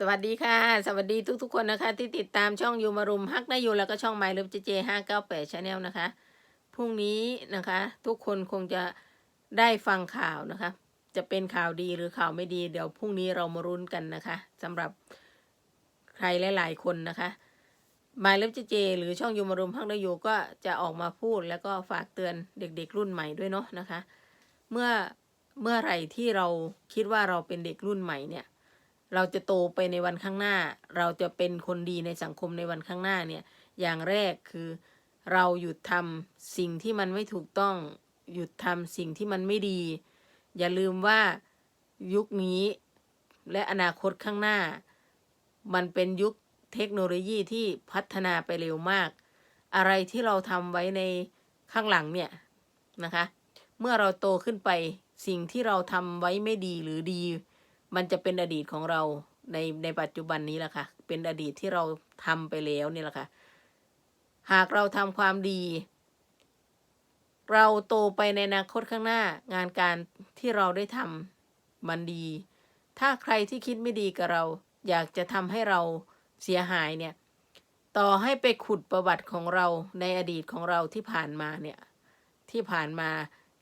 สวัสดีค่ะ สวัสดีทุกๆ คนนะคะ ที่ติดตามช่องยูมารุมฮักนายูแล้วก็ช่องไมล์ลบเจเจห้าเก้าแปดชาแนลนะคะพรุ่งนี้นะคะ ทุกคนคงจะได้ฟังข่าวนะคะ จะเป็นข่าวดีหรือข่าวไม่ดี เดี๋ยวพรุ่งนี้เรามารุ้นกันนะคะสำหรับใครหลาย ๆ คนนะคะไมล์ลบเจเจหรือช่องยูมารุมฮักนายูก็จะออกมาพูดแล้วก็ฝากเตือนเด็ก ๆ รุ่นใหม่ด้วยเนาะนะคะ เมื่อเมื่อไหร่ที่เราคิดว่าเราเป็นเด็กรุ่นใหม่เนี่ย เราจะโตไปในวันข้างหน้า เราจะเป็นคนดีในสังคมในวันข้างหน้าเนี่ย อย่างแรกคือเราหยุดทำสิ่งที่มันไม่ถูกต้อง หยุดทำสิ่งที่มันไม่ดี อย่าลืมว่ายุคนี้และอนาคตข้างหน้า มันเป็นยุคเทคโนโลยีที่พัฒนาไปเร็วมาก อะไรที่เราทำไว้ในข้างหลังเนี่ยนะคะ เมื่อเราโตขึ้นไปสิ่งที่เราทำไว้ไม่ดีหรือดี มันจะเป็นอดีตของเราในในปัจจุบันนี้แหละค่ะ เป็นอดีตที่เราทำไปแล้วนี่แหละค่ะ หากเราทำความดี เราโตไปในอนาคตข้างหน้า งานการที่เราได้ทำมันดี ถ้าใครที่คิดไม่ดีกับเรา อยากจะทำให้เราเสียหายเนี่ย ต่อให้ไปขุดประวัติของเราในอดีตของเราที่ผ่านมาเนี่ย ที่ผ่านมา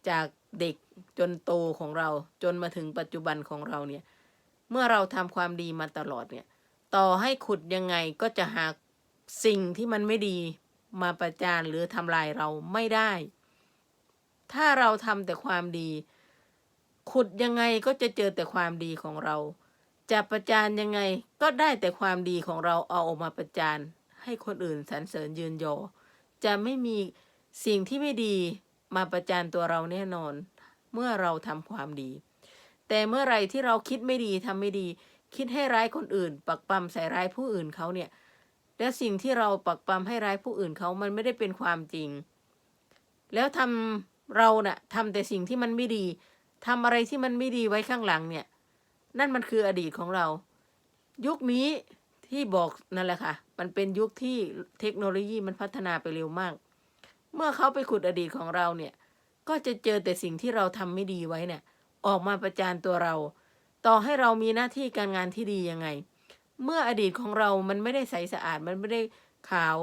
จากเด็กจนโตของเราจนมาถึงปัจจุบันของเราเนี่ย เมื่อเราทำความดีมาตลอดเนี่ย ต่อให้ขุดยังไงก็จะหาสิ่งที่มันไม่ดีมาประจานหรือทำลายเราไม่ได้ ถ้าเราทำแต่ความดี ขุดยังไงก็จะเจอแต่ความดีของเรา จะประจานยังไงก็ได้แต่ความดีของเราเอาออกมาประจานให้คนอื่นสรรเสริญยืนยอ จะไม่มีสิ่งที่ไม่ดีมาประจานตัวเราแน่นอน เมื่อเราทำความดี แต่เมื่อไรที่เราคิดไม่ดีทำไม่ดี คิดให้ร้ายคนอื่น ปักปั๊มใส่ร้ายผู้อื่นเขาเนี่ย และสิ่งที่เราปักปั๊มให้ร้ายผู้อื่นเขามันไม่ได้เป็นความจริง แล้วทำเราเนะ่ะทำแต่สิ่งที่มันไม่ดีทำอะไรที่มันไม่ดีไว้ข้างหลังเนี่ย นั่นมันคืออดีตของเรา ยุคนี้ที่บอกนั่นแหละค่ะ มันเป็นยุคที่เทคโนโลยีมันพัฒนาไปเร็วมาก เมื่อเขาไปขุดอดีตของเราเนี่ย ก็จะเจอแต่สิ่งที่เราทำไม่ดีไว้เนี่ย ออกมาประจานตัวเรา ต่อให้เรามีหน้าที่การงานที่ดียังไง เมื่ออดีตของเรามันไม่ได้ใสสะอาด มันไม่ได้ขาว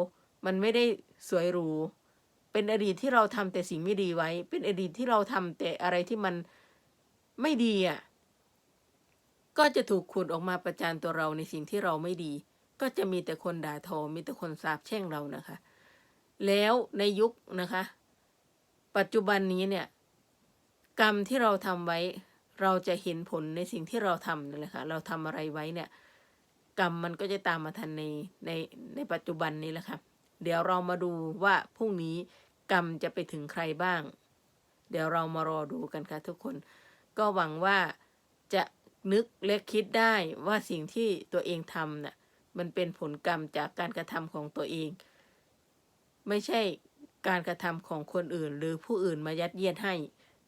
มันไม่ได้สวยหรู เป็นอดีตที่เราทำแต่สิ่งไม่ดีไว้ เป็นอดีตที่เราทำแต่อะไรที่มันไม่ดีอะ ก็จะถูกขุดออกมาประจานตัวเราในสิ่งที่เราไม่ดี ก็จะมีแต่คนด่าทอ มีแต่คนสาปแช่งเรานะคะ แล้วในยุคนะคะ ปัจจุบันนี้เนี่ย กรรมที่เราทำไว้ เราจะเห็นผลในสิ่งที่เราทำนั่นแหละค่ะเราทำอะไรไว้เนี่ย กรรมมันก็จะตามมาทันในในในปัจจุบันนี้แหละค่ะเดี๋ยวเรามาดูว่าพรุ่งนี้กรรมจะไปถึงใครบ้าง เดี๋ยวเรามารอดูกันค่ะทุกคน ก็หวังว่าจะนึกและคิดได้ว่าสิ่งที่ตัวเองทำน่ะมันเป็นผลกรรมจากการกระทำของตัวเอง ไม่ใช่การกระทำของคนอื่น หรือผู้อื่นมายัดเยียดให้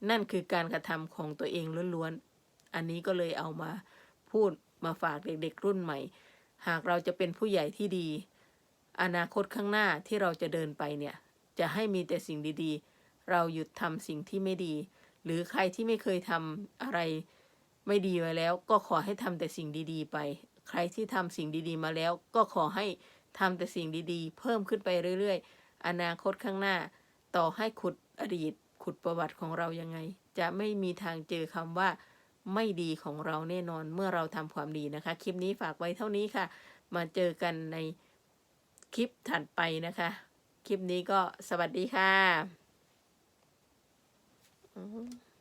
นั่นคือการกระทำของตัวเองล้วนๆ อันนี้ก็เลยเอามาพูดมาฝากเด็กๆ รุ่นใหม่ หากเราจะเป็นผู้ใหญ่ที่ดี อนาคตข้างหน้าที่เราจะเดินไปเนี่ย จะให้มีแต่สิ่งดีๆ เราหยุดทำสิ่งที่ไม่ดี หรือใครที่ไม่เคยทำอะไรไม่ดีไว้แล้ว ก็ขอให้ทำแต่สิ่งดีๆ ไป ใครที่ทำสิ่งดีๆ มาแล้ว ก็ขอให้ทำแต่สิ่งดีๆ เพิ่มขึ้นไปเรื่อยๆ อนาคตข้างหน้า ต่อให้ขุดอดีต ขุดประวัติของเรายังไง จะไม่มีทางเจอคำว่าไม่ดีของเราแน่นอนเมื่อเราทำความดีนะคะ คลิปนี้ฝากไว้เท่านี้ค่ะ มาเจอกันในคลิปถัดไปนะคะ คลิปนี้ก็สวัสดีค่ะ